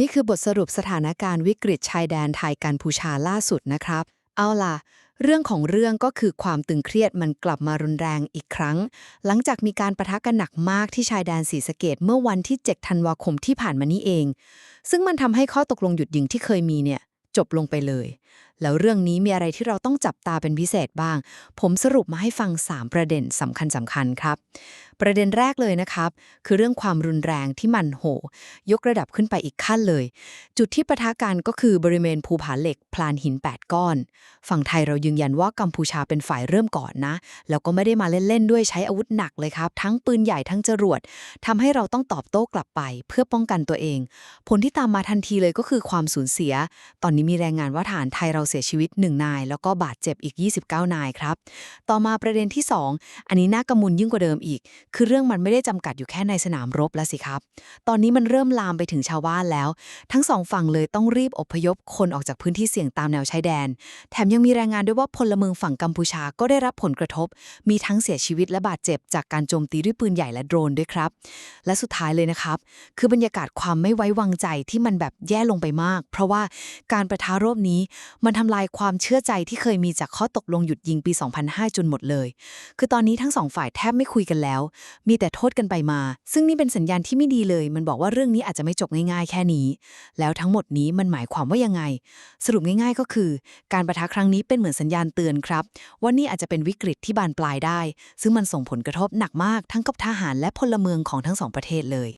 นี่คือบทสรุปสถานการณ์วิกฤตชายแดนไทยกัมพูชาล่าสุดนะครับ เอาล่ะ เรื่องของเรื่องก็คือความตึงเครียดมันกลับมารุนแรงอีกครั้ง หลังจากมีการประทะกันหนักมากที่ชายแดนศรีสะเกดเมื่อวันที่ 7 ธันวาคมที่ผ่านมานี้เอง ซึ่งมันทำให้ข้อตกลงหยุดยิงที่เคยมีเนี่ยจบลงไปเลย แล้วเรื่องนี้มีอะไรที่เราต้องจับตาเป็นพิเศษบ้าง ผมสรุปมาให้ฟัง 3 ประเด็นสำคัญสำคัญครับ ประเด็นแรกเลยนะครับ คือเรื่องความรุนแรงที่มันโห ยกระดับขึ้นไปอีกขั้นเลย จุดที่ปะทะกันก็คือบริเวณภูผาเหล็กพลานหิน 8 ก้อน ฝั่งไทยเรายืนยันว่ากัมพูชาเป็นฝ่ายเริ่มก่อนนะ แล้วก็ไม่ได้มาเล่นๆด้วยใช้อาวุธหนักเลยครับ ทั้งปืนใหญ่ทั้งจรวดทำให้เราต้องตอบโต้กลับไป เพื่อป้องกันตัวเอง ผลที่ตามมาทันทีเลยก็คือความสูญเสีย ตอนนี้มีแรายงานว่าฐานไทยเราสียชีวิต 1 นาย แล้วก็บาดเจ็บอีก 29 นายครับ ต่อมาประเด็นที่ 2 อันนี้น่ากังวลยิ่งกว่าเดิมอีก คือเรื่องมันไม่ได้จำกัดอยู่แค่ในสนามรบแล้วสิครับ ตอนนี้มันเริ่มลามไปถึงชาวบ้านแล้ว ทั้งสองฝั่งเลยต้องรีบอพยพคนออกจากพื้นที่เสี่ยงตามแนวชายแดน แถมยังมีรายงานด้วยว่าพลเมืองฝั่งกัมพูชาก็ได้รับผลกระทบ มีทั้งเสียชีวิตและบาดเจ็บ จากการโจมตีด้วยปืนใหญ่และโดรนด้วยครับ และสุดท้ายเลยนะครับ คือบรรยากาศความไม่ไว้วางใจที่มันแบบแย่ลงไปมาก เพราะว่าการประทะรอบนี้มันทำลายความเชื่อใจที่เคยมีจากข้อตกลงหยุดยิงปี 2005 จนหมดเลย คือตอนนี้ทั้งสองฝ่ายแทบไม่คุยกันแล้ว มีแต่โทษกันไปมา ซึ่งนี่เป็นสัญญาณที่ไม่ดีเลย มันบอกว่าเรื่องนี้อาจจะไม่จบง่ายๆ แค่นี้ แล้วทั้งหมดนี้มันหมายความว่ายังไง สรุปง่าย ๆ ก็คือ การประทะครั้งนี้เป็นเหมือนสัญญาณเตือนครับว่านี่อาจจะเป็นวิกฤตที่บานปลายได้ ซึ่งมันส่งผลกระทบหนักมากทั้งกับทหารและพลเมืองของทั้งสองประเทศเลย